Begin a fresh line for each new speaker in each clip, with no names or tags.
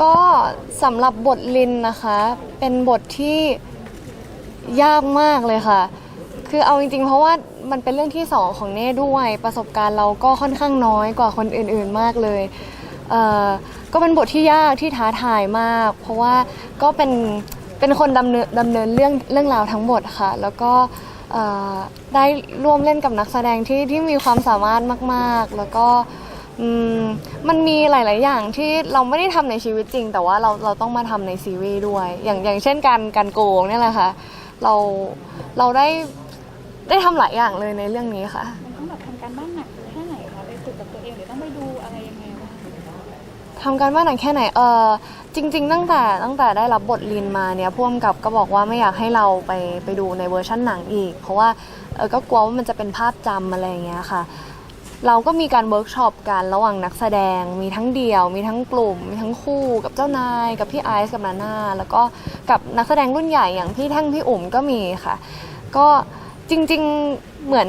ก็สำหรับบทลินนะคะ เป็นบทที่ยากมากเลยค่ะ คือเอาจริงๆ เพราะว่ามันเป็นเรื่องที่สองของเน่ด้วย ประสบการณ์เราก็ค่อนข้างน้อยกว่าคนอื่นๆมากเลยเอ่อก็เป็นบทที่ยากที่ท้าทายมาก เพราะว่าก็เป็นเป็นคนดำเนินดำเนินเรื่องเรื่องราวทั้งหมดค่ะ แล้วก็เอ่อได้ร่วมเล่นกับนักแสดงที่ที่มีความสามารถมากๆ แล้วก็ อืมมันมีหลาย ๆ อย่างที่เราไม่ได้ทำในชีวิตจริง แต่ว่าเราเราต้องมาทำในซีรีส์ด้วย อย่างอย่างเช่นการการโกงเนี่ยแหละค่ะ เราเราได้ได้ทำหลายอย่างเลยในเรื่องนี้ค่ะ
มันต้องแบบทำการบ้านหนักแค่ไหนคะไปฝึกกับตัวเองหรือต้องไปดูอะไรยังไงบ้าง
ทำการบ้านหนักแค่ไหน เออจริง ๆ ตั้งแต่ตั้งแต่ได้รับบทลีนมาเนี่ยพ่วงกับก็บอกว่าไม่อยากให้เราไปไปดูในเวอร์ชั่นหนังอีก เพราะว่าเออก็กลัวว่ามันจะเป็นภาพจำอะไรอย่างเงี้ยค่ะ เราก็มีการเวิร์กช็อปกันระหว่างนักแสดง มีทั้งเดี่ยว มีทั้งกลุ่ม มีทั้งคู่กับเจ้านาย กับพี่ไอซ์กับนาน่าแล้วก็กับนักแสดงรุ่นใหญ่อย่างพี่แท่งพี่อุ๋มก็มีค่ะ ก็จริงๆเหมือน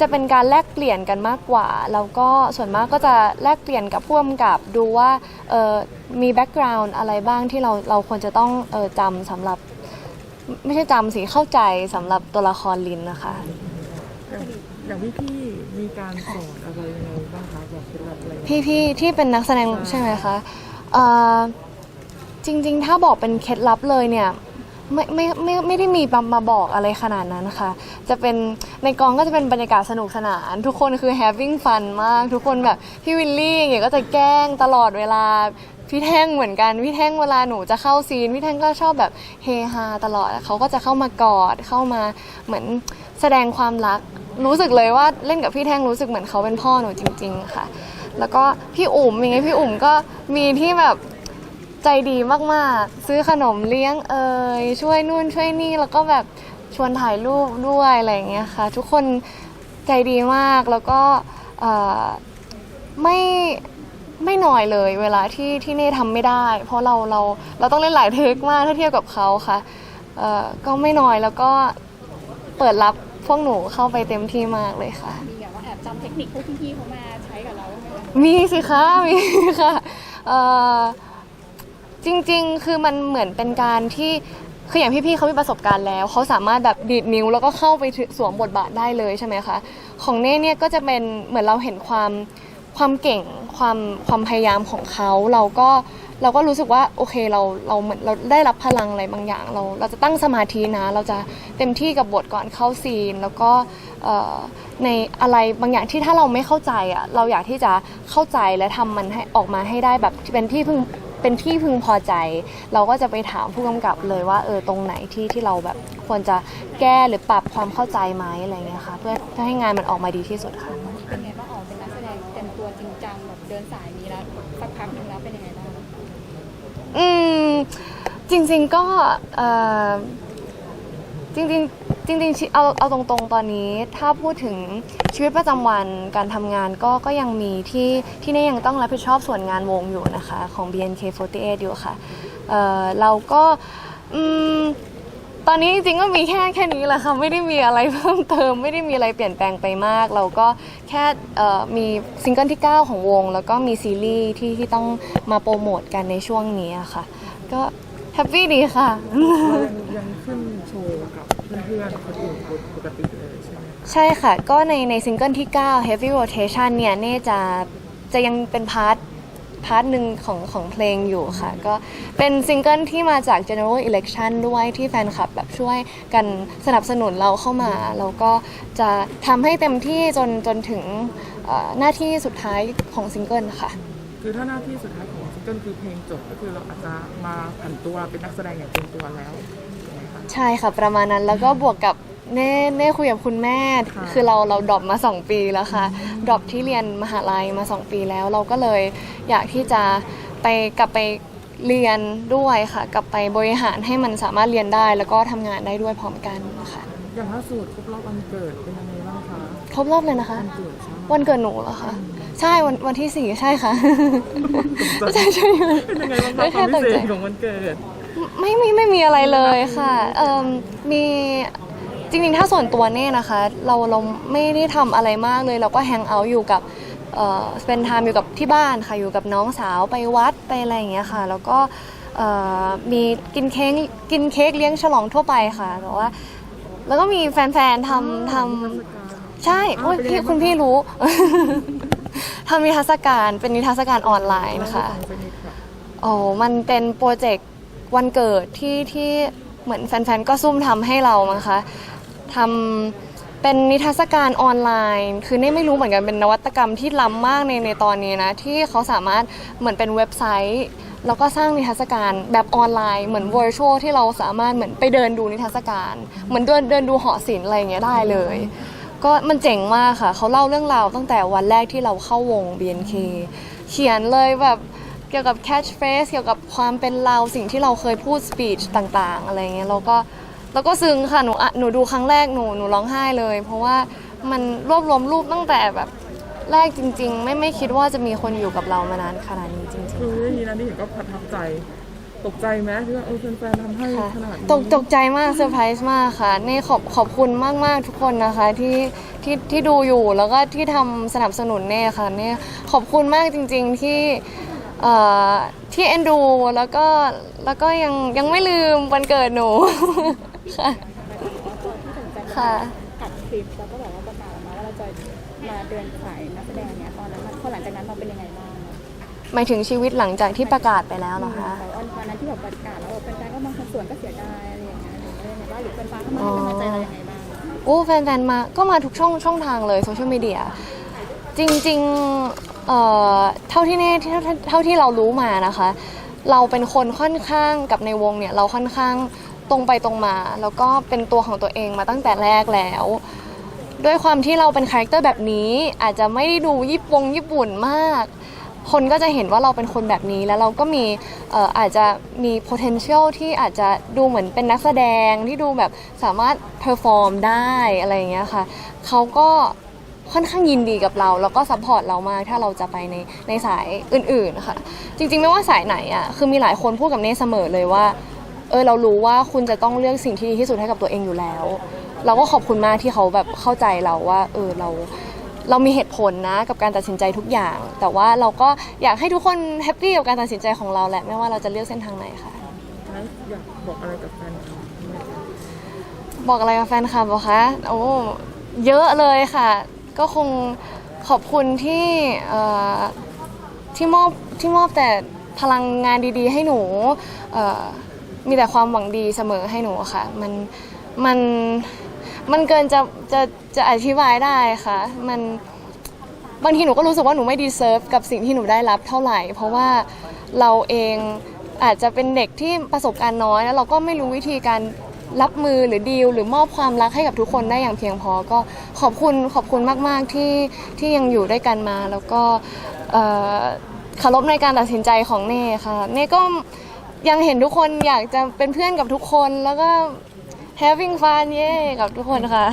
จะเป็นการแลกเปลี่ยนกันมากกว่า แล้วก็ส่วนมากก็จะแลกเปลี่ยนกับพ่วงกับดูว่ามีแบ็กกราวน์อะไรบ้างที่เราเราควรจะต้องออจำสำหรับ ไม่ใช่จำสิเข้าใจสำหรับตัวละครลินนะคะ
อย่างพี่พี่มีการสอนอะไรยังไงบ้างคะแบบเคล็ดลับอะไร
พี่พี่ที่เป็นนักแสดง
ใช่
ใช่ไหมคะเอ่อจริงๆ ถ้าบอกเป็นเคล็ดลับเลยเนี่ยไม่ไม่ไม่ไม่ได้มีมามาบอกอะไรขนาดนั้นค่ะ จะเป็นในกองก็จะเป็นบรรยากาศสนุกสนาน ทุกคนคือ having fun มาก ทุกคนแบบพี่วิลลี่อย่างเงี้ยก็จะแกล้งตลอดเวลา พี่แท่งเหมือนกันพี่แท่งเวลาหนูจะเข้าซีนพี่แท่งก็ชอบแบบเฮฮาตลอดเขาก็จะเข้ามากอดเข้ามาเหมือนแสดงความรัก รู้สึกเลยว่าเล่นกับพี่แท่งรู้สึกเหมือนเขาเป็นพ่อหนูจริง ๆ ค่ะ แล้วก็พี่อุ๋มอย่างเงี้ยพี่อุ๋มก็มีที่แบบใจดีมากๆ ซื้อขนมเลี้ยงเอ่ยช่วยนู่นช่วยนี่แล้วก็แบบชวนถ่ายรูปด้วยอะไรอย่างเงี้ยค่ะ ทุกคนใจดีมากแล้วก็ไม่ไม่หน้อยเลยเวลาที่ที่เน่ทำไม่ได้ เพราะเราเราเราต้องเล่นหลายเทคมากถ้าเทียบกับเขาค่ะเอ่อก็ไม่หน้อยแล้วก็เปิดรับ วกหนูเข้าไปเต็มที่มากเลยค่ะ
มีแบบว่าแอบจำเทคนิคพวกพี่ๆเขามาใช้กับเราไหมคะ
มีสิคะมีค่ะเอ่อจริงๆ คือมันเหมือนเป็นการที่คืออย่างพี่ๆเขามีประสบการณ์แล้วเขาสามารถแบบดีดนิ้วแล้วก็เข้าไปถึงสวมบทบาทได้เลยใช่ไหมคะของเน่เนี่ยก็จะเป็นเหมือนเราเห็นความความเก่งความความพยายามของเขาเราก็ เราก็รู้สึกว่าโอเคเราเราเหมือนเราได้รับพลังอะไรบางอย่าง เราเราจะตั้งสมาธินะ เราจะเต็มที่กับบทก่อนเข้าซีน แล้วก็ในอะไรบางอย่างที่ถ้าเราไม่เข้าใจอะเราอยากที่จะเข้าใจและทำมันให้ออกมาให้ได้แบบเป็นที่พึงเป็นที่พึงพอใจ เราก็จะไปถามผู้กำกับเลยว่าเออตรงไหนที่ที่เราแบบควรจะแก้หรือปรับความเข้าใจไหมอะไรเงี้ยค่ะเพื่อเพื่อให้งานมันออกมาดีที่สุดค่ะ
เป็นไงบ้างออกเป็นนักแสดงเต็มตัวจริงจังแบบเดินสายนี้แล้วสักพักหนึ่งแล้วเป็นยังไงบ้าง
อืมจริง ๆก็เอ่อจริงๆจริงๆชีเอาเอาตรงๆตอนนี้ ถ้าพูดถึงชีวิตประจำวันการทำงานก็ก็ยังมีที่ที่นี่ยังต้องรับผิดชอบส่วนงานวงอยู่นะคะ ของ BNK48 อยู่ค่ะเอ่อเราก็อืม ตอนนี้จริงๆก็มีแค่แค่นี้แหละค่ะไม่ได้มีอะไรเพิ่มเติม ไม่ได้มีอะไรเปลี่ยนแปลงไปมาก เราก็แค่เอ่อมีซิงเกิลที่ 9 ของวง แล้วก็มีซีรีส์ที่ที่ต้องมาโปรโมทกันในช่วงนี้อะค่ะ ก็แฮปปี้ดีค่ะ
เรายังยังขึ้นโชว์กับเพื่อนๆคนอื่นปกติเลยใช่ไหมคะ
ใช่ค่ะ ก็ในในซิงเกิลที่ 9 Heavy Rotation เนี่ยเน่จะจะยังเป็นพาร์ท พาร์ทหนึ่งของของเพลงอยู่ค่ะ ก็เป็นซิงเกิลที่มาจาก General Election ด้วยที่แฟนคลับแบบช่วยกันสนับสนุนเราเข้ามาแล้วก็จะทำให้เต็มที่จนจนถึงเอ่อหน้าที่สุดท้ายของซิงเกิลค่ะ
คือถ้าหน้าที่สุดท้ายของซิงเกิลคือเพลงจบก็คือเราอาจจะมาผันตัวเป็นนักแสดงอย่างเต็มตัวแล้ว ใช่ไหมคะ
ใช่ค่ะประมาณนั้นแล้วก็บวกกับ เน่เน่คุยกับคุณแม่
ค่ะ
คือเราเราดรอปมา 2 ปีแล้วค่ะดรอปที่เรียนมหาลัยมา 2 ปีแล้ว เราก็เลยอยากที่จะไปกลับไปเรียนด้วยค่ะ กลับไปบริหารให้มันสามารถเรียนได้ แล้วก็ทำงานได้ด้วยพร้อมกันค่ะ
อย่างล่าสุดครบรอบวันเกิดเป็นยังไงบ้างคะ
ครบรอบเลยนะคะ
วันเกิดใช่ไหม
วันเกิดหนูเหรอคะใช่วันวันที่สี่ใช่ค่ะ ใช่ใช่
เป็นยังไงบ้าง
ไม่
คะค
แค่
วาม
ต
พิ
ก
เศ
ใจ
ษของวันเกิด
ไม่ไม่ไม่มีอะไรเลยค่ะเอิ่มมี จริงๆ ถ้าส่วนตัวเน่นะคะ เราเราไม่ได้ทำอะไรมากเลย เราก็แฮงเอาท์อยู่กับเอ่อเป็นไทม์อยู่กับที่บ้านค่ะ อยู่กับน้องสาวไปวัดไปอะไรอย่างเงี้ยค่ะ แล้วก็เอ่อมีกินเค้กกินเค้กเลี้ยงฉลองทั่วไปค่ะ แต่ว่า แล้วก็มีแฟนๆทำทำ ใช่โอ้ยพี่คุณพี่รู้ ทำนิทรรศการเป็นนิทรรศการออนไลน์นะคะ
เป็นนิดค่ะ
โอ้มันเป็นโปรเจกต์วันเกิดที่ที่เหมือนแฟนๆ ก็ซุ่มทำให้เรามั้งคะ ทำเป็นนิทรรศการออนไลน์ คือนี่ไม่รู้เหมือนกันเป็นนวัตกรรมที่ล้ำมากในในตอนนี้นะที่เขาสามารถเหมือนเป็นเว็บไซต์ แล้วก็สร้างนิทรรศการแบบออนไลน์เหมือน virtual ที่เราสามารถเหมือนไปเดินดูนิทรรศการ เหมือนเดินเดินดูหอศิลป์อะไรอย่างเงี้ยได้เลย ก็มันเจ๋งมากค่ะ เขาเล่าเรื่องราวตั้งแต่วันแรกที่เราเข้าวง BNK เขียนเลยแบบเกี่ยวกับ catch phrase เกี่ยวกับความเป็นเราสิ่งที่เราเคยพูด speech ต่าง ๆ อะไรเงี้ยแล้วก็ แล้วก็ซึ้งค่ะหนูอะหนูดูครั้งแรกหนูหนูร้องไห้เลย เพราะว่ามันรวบรวมรูปตั้งแต่แบบแรกจริง ๆ ไม่ไม่คิดว่าจะมีคนอยู่กับเรามานานขนาดนี้จริง
คือวินาทีนั้นที่เห็นก็ประทับใจ ตกใจไหมที่ว่าเออแฟนๆทำให้
ๆค่ะ
ขนาดนี้
ตกตกใจมากเซอร์ไพรส์มากค่ะนี่ขอบขอบคุณมากๆทุกคนนะคะที่ที่ที่ดูอยู่แล้วก็ที่ทำสนับสนุนเน่ค่ะเนี่ยขอบคุณมากจริง ๆที่เอ่อที่เอ็นดูแล้วก็แล้วก็ยังยังไม่ลืมวันเกิดหนู ค่ะ
ที่สนใจ
ค่ะ
อัดคลิปแล้วก็แบบว่าประกาศออกมาว่าเราจะมาเดินสายนักแสดงเนี่ยตอนนั้นมันพอหลังจากนั้นเราเป็นยังไงบ้างอะ
หมายถึงชีวิตหลังจากที่ประกาศไปแล้วเหรอคะ
แต่ว่าวันนั้นที่แบบประกาศแล้วแบบแฟนๆก็บางส่วนก็เสียดายอะไรอย่างเงี้ยหรือว่ายังไงบ้างหรือแฟนๆเข้ามาให้กำลังใจเรายังไงบ้าง
โอ้แฟนๆมาก็มาทุกช่องช่องทางเลยโซเชียลมีเดียจริงๆเอ่อเท่าที่เน่เท่าเท่าที่เรารู้มานะคะ เราเป็นคนค่อนข้างกับในวงเนี่ยเราค่อนข้าง ตรงไปตรงมา แล้วก็เป็นตัวของตัวเองมาตั้งแต่แรกแล้ว ด้วยความที่เราเป็นคาแรคเตอร์แบบนี้อาจจะไม่ได้ดูญี่ปุ่งญี่ปุ่นมาก คนก็จะเห็นว่าเราเป็นคนแบบนี้แล้วเราก็มีเอ่ออาจจะมี potential ที่อาจจะดูเหมือนเป็นนักแสดงที่ดูแบบสามารถ perform ได้อะไรอย่างเงี้ยค่ะเขาก็ค่อนข้างยินดีกับเรา แล้วก็ซัพพอร์ตเรามากถ้าเราจะไปในในสายอื่นๆค่ะจริงๆไม่ว่าสายไหนอะคือมีหลายคนพูดกับเน่เสมอเลยว่า เออเรารู้ว่าคุณจะต้องเลือกสิ่งที่ดีที่สุดให้กับตัวเองอยู่แล้ว เราก็ขอบคุณมากที่เขาแบบเข้าใจเราว่า เออเราเรามีเหตุผลนะกับการตัดสินใจทุกอย่าง แต่ว่าเราก็อยากให้ทุกคนแฮปปี้กับการตัดสินใจของเราแหละไม่ว่าเราจะเลือกเส้นทางไหนค่ะ
แล้วอยากบอกอะไรกับแฟนคลับไหมคะ
บอกอะไรกับแฟนคลับเหรอคะโอ้เยอะเลยค่ะ ก็คงขอบคุณที่เอ่อที่มอบที่มอบแต่พลังงานดีๆ ให้หนูเอ่อ มีแต่ความหวังดีเสมอให้หนูค่ะ มันมันมันเกินจะจะจะอธิบายได้ค่ะ มันบางทีหนูก็รู้สึกว่าหนูไม่ดีเซิร์ฟกับสิ่งที่หนูได้รับเท่าไหร่ เพราะว่าเราเองอาจจะเป็นเด็กที่ประสบการณ์น้อย แล้วเราก็ไม่รู้วิธีการรับมือหรือดีลหรือมอบความรักให้กับทุกคนได้อย่างเพียงพอ ก็ขอบคุณขอบคุณมากๆที่ที่ยังอยู่ด้วยกันมา แล้วก็เอ่อเคารพในการตัดสินใจของเน่ค่ะเน่ก็ ยังเห็นทุกคนอยากจะเป็นเพื่อนกับทุกคนแล้วก็ having fun เย่กับทุกคนค่ะ